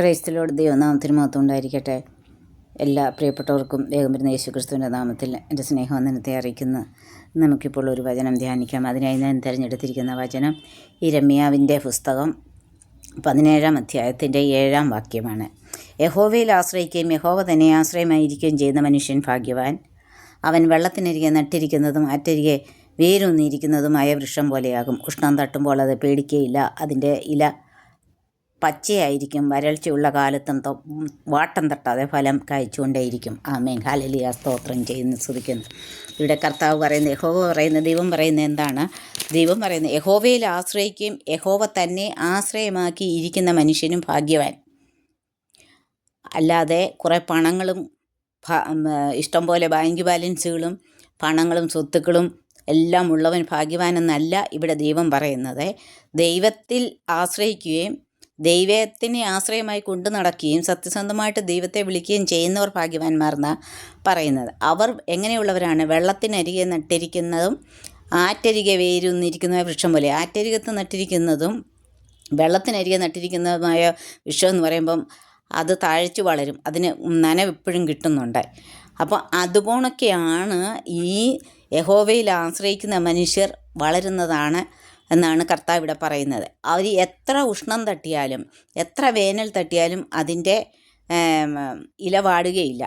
ക്രൈസ്തലോട് ദൈവനാമത്തിന് മഹത്വം ഉണ്ടായിരിക്കട്ടെ. എല്ലാ പ്രിയപ്പെട്ടവർക്കും വേഗം വരുന്ന യേശു ക്രിസ്തുവിന്റെ നാമത്തിൽ എന്റെ സ്നേഹവന്ദനത്തെ അറിയിക്കുന്ന. നമുക്കിപ്പോൾ ഒരു വചനം ധ്യാനിക്കാം. അതിനായി ഞാൻ തിരഞ്ഞെടുത്തിരിക്കുന്ന വചനം ഇരമ്യാവിന്റെ പുസ്തകം പതിനേഴാം അധ്യായത്തിന്റെ ഏഴാം വാക്യമാണ്. യഹോവയിൽ ആശ്രയിക്കുകയും യഹോവ തന്നെ ആശ്രയമായിരിക്കുകയും ചെയ്യുന്ന മനുഷ്യൻ ഭാഗ്യവാൻ. അവൻ വെള്ളത്തിനരികെ നട്ടിരിക്കുന്നതും അറ്റരികെ വേരൂന്നിയിരിക്കുന്നതുമായ വൃക്ഷം പോലെയാകും. ഉഷ്ണം തട്ടുമ്പോൾ അത് പേടിക്കുകയില്ല അതിന്റെ ഇല പച്ചയായിരിക്കും വരൾച്ചയുള്ള കാലത്തും വാട്ടം തട്ടാതെ ഫലം കായ്ച്ചുകൊണ്ടേയിരിക്കും ആമേൻ. ഹാലലിയ സ്തോത്രം ചെയ്യുന്ന സ്തുതിക്കുന്നു. ഇവിടെ കർത്താവ് പറയുന്നത് യഹോവ പറയുന്ന ദൈവം പറയുന്നത് എന്താണ്? ദൈവം പറയുന്നത് യഹോവയിൽ ആശ്രയിക്കുകയും യഹോവ തന്നെ ആശ്രയമാക്കി ഇരിക്കുന്ന മനുഷ്യനും ഭാഗ്യവാൻ. അല്ലാതെ കുറേ പണങ്ങളും ഇഷ്ടംപോലെ ഇഷ്ടം പോലെ ബാങ്ക് ബാലൻസുകളും പണങ്ങളും സ്വത്തുക്കളും എല്ലാം ഉള്ളവൻ ഭാഗ്യവാനെന്നല്ല ഇവിടെ ദൈവം പറയുന്നത്. ദൈവത്തിൽ ആശ്രയിക്കുകയും ദൈവത്തിനെ ആശ്രയമായി കൊണ്ടു നടക്കുകയും സത്യസന്ധമായിട്ട് ദൈവത്തെ വിളിക്കുകയും ചെയ്യുന്നവർ ഭാഗ്യവാന്മാർന്ന പറയുന്നത്. അവർ എങ്ങനെയുള്ളവരാണ്? വെള്ളത്തിനരികെ നട്ടിരിക്കുന്നതും ആറ്റരികെ വേരുന്നിരിക്കുന്ന വൃക്ഷം പോലെ. ആറ്റരികത്ത് നട്ടിരിക്കുന്നതും വെള്ളത്തിനരികെ നട്ടിരിക്കുന്നതുമായ വൃക്ഷം എന്ന് പറയുമ്പം അത് താഴ്ച വളരും. അതിന് നനവ് എപ്പോഴും കിട്ടുന്നുണ്ട്. അപ്പോൾ അതുപോണൊക്കെയാണ് ഈ യഹോവയിൽ ആശ്രയിക്കുന്ന മനുഷ്യർ വളരുന്നതാണ് എന്നാണ് കർത്താവ് ഇവിടെ പറയുന്നത്. അവർ എത്ര ഉഷ്ണം തട്ടിയാലും എത്ര വേനൽ തട്ടിയാലും അതിന്റെ ഇല വാടുകയില്ല.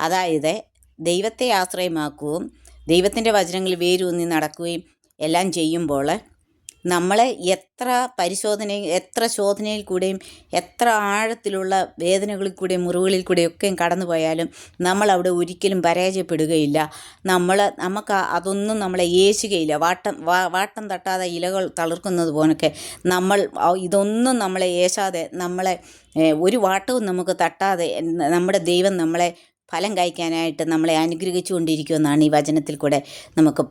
അതായത് ദൈവത്തെ ആശ്രയമാക്കുകയും ദൈവത്തിന്റെ വചനങ്ങളിൽ വേരൂന്നി നടക്കുകയും എല്ലാം ചെയ്യുമ്പോൾ നമ്മളെ എത്ര പരിശോധന എത്ര ശോധനയിൽ കൂടെയും എത്ര ആഴത്തിലുള്ള വേദനകളിൽ കൂടെയും മുറിവുകളിൽ കൂടെയും ഒക്കെ കടന്നു പോയാലും നമ്മളവിടെ ഒരിക്കലും പരാജയപ്പെടുകയില്ല. നമ്മൾ നമുക്ക് അതൊന്നും നമ്മളെ ഏശുകയില്ല. വാട്ടം വാട്ടം തട്ടാതെ ഇലകൾ തളിർക്കുന്നത് പോലൊക്കെ നമ്മൾ ഇതൊന്നും നമ്മളെ ഏശാതെ നമ്മളെ ഒരു വാട്ടവും നമുക്ക് തട്ടാതെ നമ്മുടെ ദൈവം നമ്മളെ ഫലം കായ്ക്കാനായിട്ട് നമ്മളെ അനുഗ്രഹിച്ചു കൊണ്ടിരിക്കുമെന്നാണ് ഈ വചനത്തിൽ കൂടെ നമുക്ക്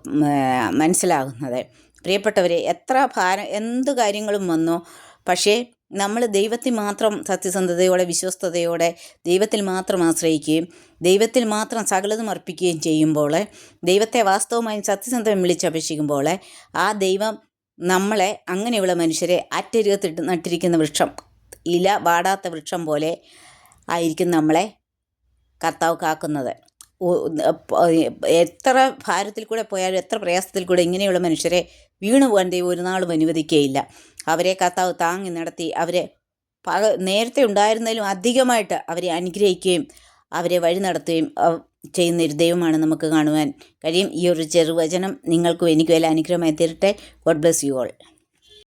മനസ്സിലാകുന്നത്. പ്രിയപ്പെട്ടവരെ എത്ര ഭാരം എന്ത് കാര്യങ്ങളും വന്നോ പക്ഷേ നമ്മൾ ദൈവത്തിൽ മാത്രം സത്യസന്ധതയോടെ വിശ്വസ്തയോടെ ദൈവത്തിൽ മാത്രം ആശ്രയിക്കുകയും ദൈവത്തിൽ മാത്രം സകലതും അർപ്പിക്കുകയും ചെയ്യുമ്പോൾ ദൈവത്തെ വാസ്തവമായും സത്യസന്ധം വിളിച്ചപേക്ഷിക്കുമ്പോൾ ആ ദൈവം നമ്മളെ അങ്ങനെയുള്ള മനുഷ്യരെ അറ്റരുകത്തിട്ട് നട്ടിരിക്കുന്ന വൃക്ഷം ഇല വാടാത്ത വൃക്ഷം പോലെ ആയിരിക്കും നമ്മളെ കർത്താവ് കാക്കുന്നത്. എത്ര ഭാരത്തിൽ കൂടെ പോയാലും എത്ര പ്രയാസത്തിൽ കൂടെ ഇങ്ങനെയുള്ള മനുഷ്യരെ വീണു പോകാൻ ദൈവം ഒരു നാളും അനുവദിക്കുകയില്ല. അവരെ കർത്താവ് താങ്ങി നടത്തി അവരെ പക നേരത്തെ ഉണ്ടായിരുന്നതിലും അധികമായിട്ട് അവരെ അനുഗ്രഹിക്കുകയും അവരെ വഴി നടത്തുകയും ചെയ്യുന്ന ഒരു ദൈവമാണ് നമുക്ക് കാണുവാൻ കഴിയും. ഈ ഒരു ചെറുവചനം നിങ്ങൾക്കും എനിക്കും എല്ലാം അനുഗ്രഹമായി തീരട്ടെ. God bless you all.